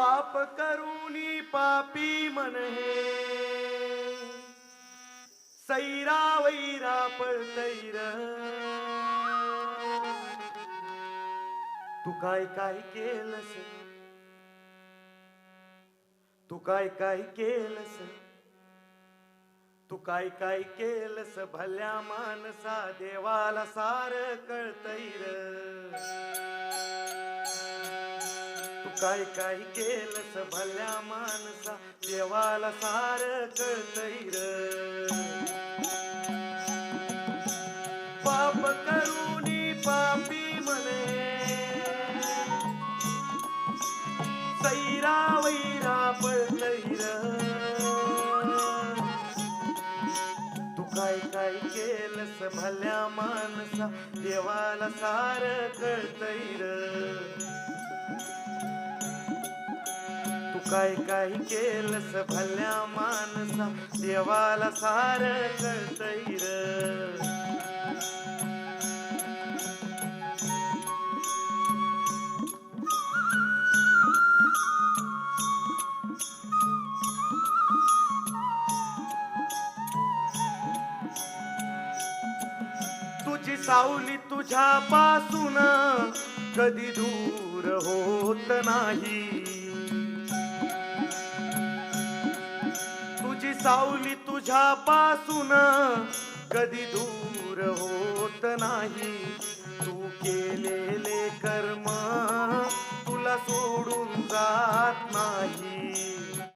पाप करूनी पापी मन हे. सैरा वैरा पळतैर. तू काय काय केलस? तू काय काय केलस? तू काय काय केलस? भल्या मानसा देवाला सार कळतैर. तू काय काय केलंस भल्या मानसा देवाला सार कळतैर पाप करूनी पापी म्हणे. सैरा वैरा पळतैर तू काय काय केलंस भल्या मानसा देवाला सार कळतैर काय काय केलस भल्या मानसा? देवाला सार कळतैर तुझी सावली तुझ्या पासून कधी दूर होत नाही. सावली तुझ्या पासून कधी दूर होत नाही. तू केलेले कर्म तुला सोडून जात नाही.